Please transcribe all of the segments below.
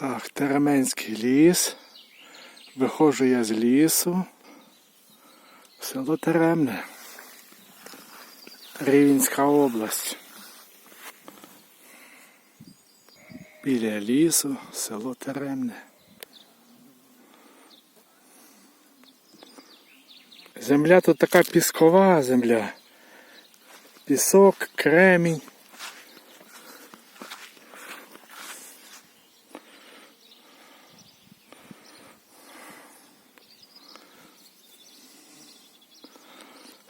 Так, Теременський ліс. Виходжу я з лісу. Село Теремне. Рівненська область. Біля лісу, село Теремне. Земля тут така піскова земля. Пісок, кремінь.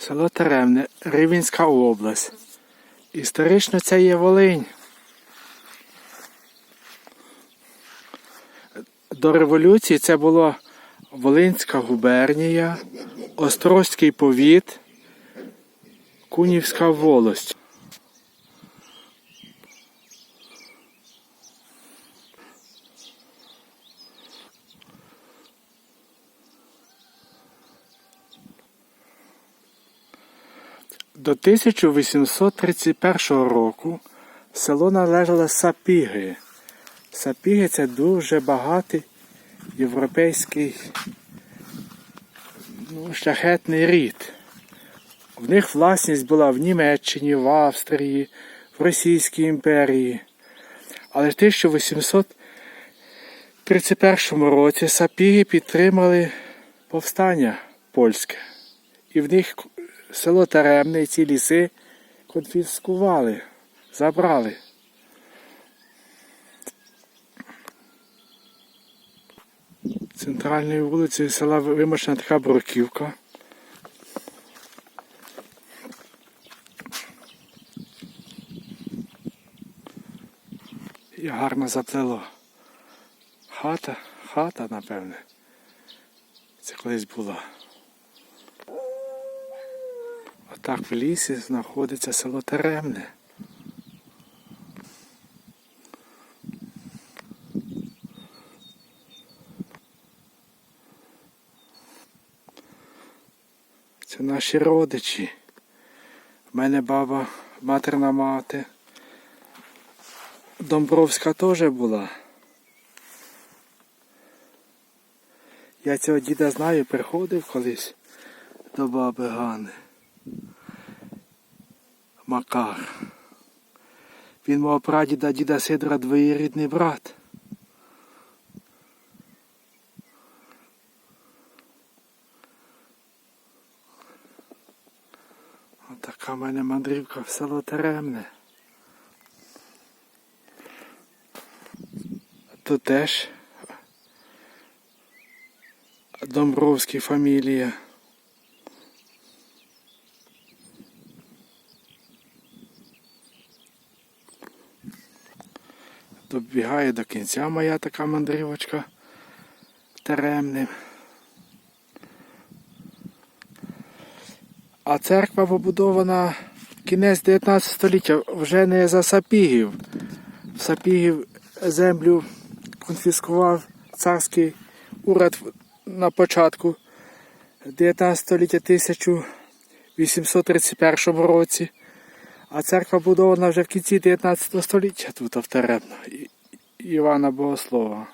Село Теремне, Рівненська область. Історично це є Волинь. До революції це була Волинська губернія, Острозький повіт, Кунівська волость. До 1831 року село належало Сапіги. Сапіги це дуже багатий європейський ну, шляхетний рід. В них власність була в Німеччині, в Австрії, в Російській імперії. Але в 1831 році Сапіги підтримали повстання польське. І в них село Таремне і ці ліси конфіскували, забрали. Центральною вулицею села вимощена така бруківка. І гарно заплело. Хата, хата, напевне. Це колись була. Отак в лісі знаходиться село Теремне. Це наші родичі. У мене баба, матерна мати. Домбровська теж була. Я цього діда знаю, приходив колись до баби Гани. Макар. Він мого прадіда діда Сидора двоєрідний брат. Отака в мене мандрівка в село Теремне. Тут теж Домбровський фамілія. Добігає до кінця моя така мандрівочка теремним. А церква побудована кінець 19 століття, вже не за сапігів. Сапігів землю конфіскував царський уряд на початку 19 століття 1831 році. А церква будована вже в кінці 19 століття тут в Теребно Івана Богослова.